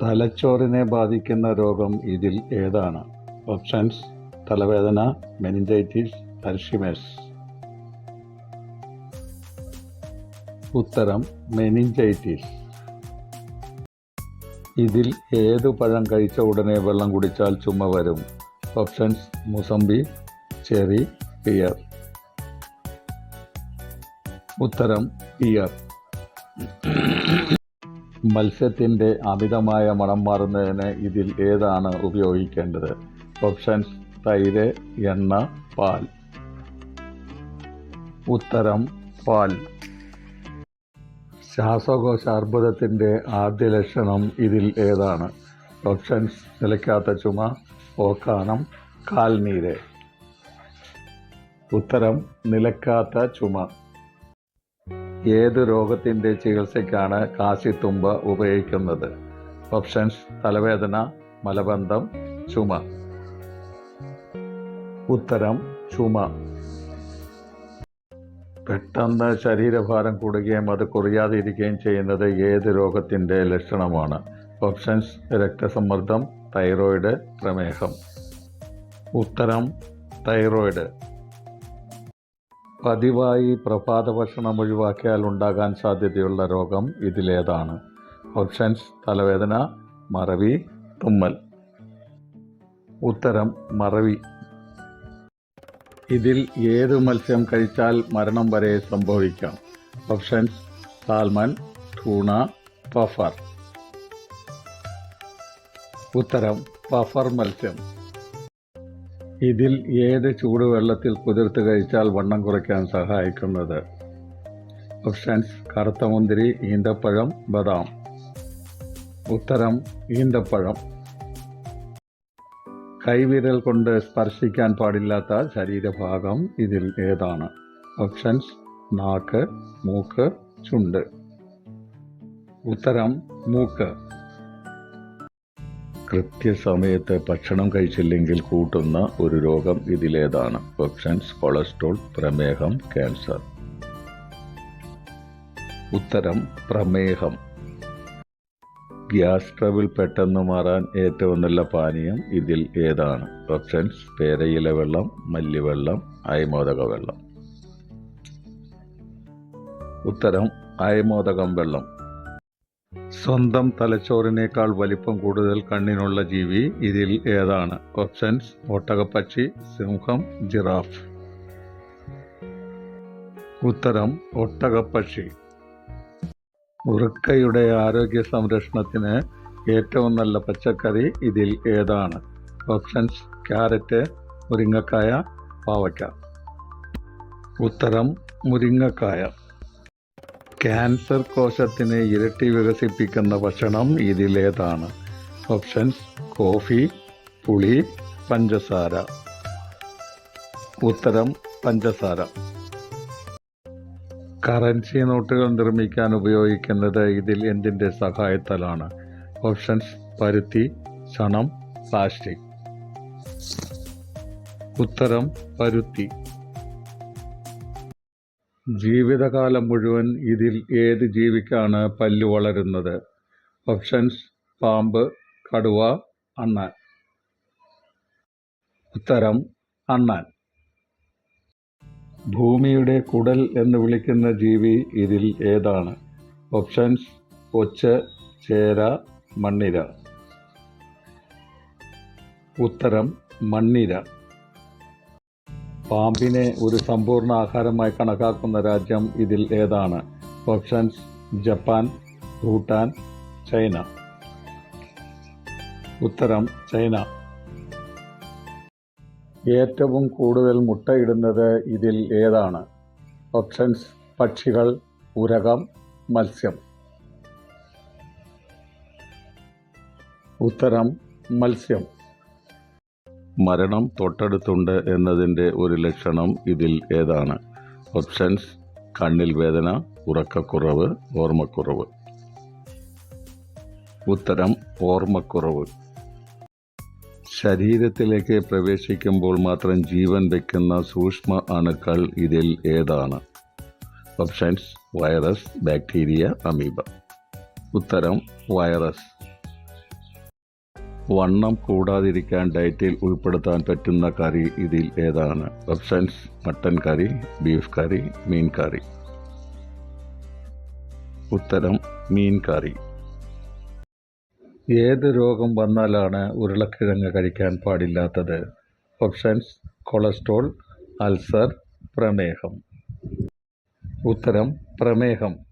തലച്ചോറിനെ ബാധിക്കുന്ന രോഗം ഇതിൽ ഏതാണ്? ഓപ്ഷൻസ് തലവേദന മെനിഞ്ചൈറ്റിസ് അൽഷിമേഴ്സ് ഉത്തരം മെനിഞ്ചൈറ്റിസ്. ഇതിൽ ഏതു പഴം കഴിച്ച ഉടനെ വെള്ളം കുടിച്ചാൽ ചുമ വരും? Options mosambi cherry pear. ഉത്തരം പിയർ. മത്സ്യത്തിന്റെ അമിതമായ മണം മാറുന്നതിന് ഇതിൽ ഏതാണ് ഉപയോഗിക്കേണ്ടത്? ഓപ്ഷൻസ് തൈര് എണ്ണ പാൽ. ഉത്തരം പാൽ. ശ്വാസകോശ അർബുദത്തിന്റെ ആദ്യ ലക്ഷണം ഇതിൽ ഏതാണ്? ഓപ്ഷൻസ് നിലയ്ക്കാത്ത ചുമ ഓക്കാനം കാൽനീര്. ഉത്തരം നിലക്കാത്ത ചുമ. ഏത് രോഗത്തിന്റെ ചികിത്സയ്ക്കാണ് കാശിത്തുമ്പ ഉപയോഗിക്കുന്നത്? ഓപ്ഷൻസ് തലവേദന മലബന്ധം ചുമ. ഉത്തരം ചുമ. പെട്ടെന്ന് ശരീരഭാരം കൂടുകയും അത് കുറയാതിരിക്കുകയും ചെയ്യുന്നത് ഏത് രോഗത്തിന്റെ ലക്ഷണമാണ്? ഓപ്ഷൻസ് രക്തസമ്മർദ്ദം തൈറോയിഡ് പ്രമേഹം. ഉത്തരം തൈറോയിഡ്. പതിവായി പ്രഭാത ഭക്ഷണം ഒഴിവാക്കിയാൽ ഉണ്ടാകാൻ സാധ്യതയുള്ള രോഗം ഇതിലേതാണ്. ഓപ്ഷൻസ് തലവേദന മറവി തുമ്മൽ. ഉത്തരം മറവി. ഇതിൽ ഏത് മത്സ്യം കഴിച്ചാൽ മരണം വരെ സംഭവിക്കാം? Options salmon tuna puffer. ഉത്തരം പഫർ മത്സ്യം. ഇതിൽ ഏത് ചൂടുവെള്ളത്തിൽ കുതിർത്ത് കഴിച്ചാൽ വണ്ണം കുറയ്ക്കാൻ സഹായിക്കുന്നത്? ഓപ്ഷൻസ് കറുത്ത മുന്തിരി ഈന്തപ്പഴം ബദാം. ഉത്തരം ഈന്തപ്പഴം. കൈവിരൽ കൊണ്ട് സ്പർശിക്കാൻ പാടില്ലാത്ത ശരീരഭാഗം ഇതിൽ ഏതാണ്? ഓപ്ഷൻസ് നാക്ക് മൂക്ക് ചുണ്ട്. ഉത്തരം മൂക്ക്. കൃത്യസമയത്ത് ഭക്ഷണം കഴിച്ചില്ലെങ്കിൽ കൂട്ടുന്ന ഒരു രോഗം ഇതിലേതാണ്. ഓപ്ഷൻസ് കൊളസ്ട്രോൾ പ്രമേഹം ക്യാൻസർ. ഉത്തരം പ്രമേഹം. ഗ്യാസ് ട്രബിൾ പെട്ടെന്ന് മാറാൻ ഏറ്റവും നല്ല പാനീയം ഇതിൽ ഏതാണ്? ഓപ്ഷൻസ് പേരയില വെള്ളം മല്ലിവെള്ളം അയമോദക വെള്ളം ഉത്തരം അയമോദകം വെള്ളം. സ്വന്തം തലച്ചോറിനേക്കാൾ വലിപ്പം കൂടുതൽ കണ്ണിനുള്ള ജീവി ഇതിൽ ഏതാണ്? ഓപ്ഷൻസ് ഒട്ടകപ്പക്ഷി സിംഹം ജിറാഫ്. ഉത്തരം ഒട്ടകപ്പക്ഷി. ഉറുക്കയുടെ ആരോഗ്യ സംരക്ഷണത്തിന് ഏറ്റവും നല്ല പച്ചക്കറി ഇതിൽ ഏതാണ്? ഓപ്ഷൻസ് ക്യാരറ്റ് മുരിങ്ങക്കായ പാവയ്ക്ക. ഉത്തരം മുരിങ്ങക്കായ. ക്യാൻസർ കോശത്തിനെ ഇരട്ടി വികസിപ്പിക്കുന്ന ഭക്ഷണം ഇതിലേതാണ്. ഓപ്ഷൻസ് കോഫി പുളി പഞ്ചസാര. ഉത്തരം പഞ്ചസാര. കറൻസി നോട്ടുകൾ നിർമ്മിക്കാൻ ഉപയോഗിക്കുന്നത് ഇതിൽ എന്തിന്റെ സഹായത്താലാണ്? ഓപ്ഷൻസ് പരുത്തി ചണം പ്ലാസ്റ്റിക് ഉത്തരം പരുത്തി. ജീവിതകാലം മുഴുവൻ ഇതിൽ ഏത് ജീവിക്കാണ് പല്ലു വളരുന്നത്? ഓപ്ഷൻസ് പാമ്പ് കടുവ അണ്ണാൻ. ഉത്തരം അണ്ണാൻ. ഭൂമിയുടെ കുടൽ എന്ന് വിളിക്കുന്ന ജീവി ഇതിൽ ഏതാണ്? ഓപ്ഷൻസ് ഒച്ച് ചേര മണ്ണിര. ഉത്തരം മണ്ണിര. പാമ്പിനെ ഒരു സമ്പൂർണ ആഹാരമായി കണക്കാക്കുന്ന രാജ്യം ഇതിൽ ഏതാണ്? Options Japan Bhutan China. ഉത്തരം ചൈന. ഏറ്റവും കൂടുതൽ മുട്ടയിടുന്നത് ഇതിൽ ഏതാണ്? ഓപ്ഷൻസ് പക്ഷികൾ ഉരകം മത്സ്യം. ഉത്തരം മത്സ്യം. മരണം തൊട്ടടുത്തുണ്ട് എന്നതിന്റെ ഒരു ലക്ഷണം ഇതിൽ ഏതാണ്? ഓപ്ഷൻസ് കണ്ണിൽ വേദന ഉറക്കക്കുറവ് ഓർമ്മക്കുറവ്. ഉത്തരം ഓർമ്മക്കുറവ്. ശരീരത്തിലേക്ക് പ്രവേശിക്കുമ്പോൾ മാത്രം ജീവൻ വയ്ക്കുന്ന സൂക്ഷ്മ അണുക്കൾ ഇതിൽ ഏതാണ്? Options virus bacteria amoeba. ഉത്തരം വൈറസ്. വണ്ണം കൂടാതിരിക്കാൻ ഡയറ്റിൽ ഉൾപ്പെടുത്താൻ പറ്റുന്ന കറി ഇതിൽ ഏതാണ്? ഓപ്ഷൻസ് മട്ടൻ കറി ബീഫ് കറി മീൻ കറി. ഉത്തരം മീൻ കറി. ഏത് രോഗം വന്നാലാണ് ഉരുളക്കിഴങ്ങ് കഴിക്കാൻ പാടില്ലാത്തത്? ഓപ്ഷൻസ് കൊളസ്ട്രോൾ അൾസർ പ്രമേഹം. ഉത്തരം പ്രമേഹം.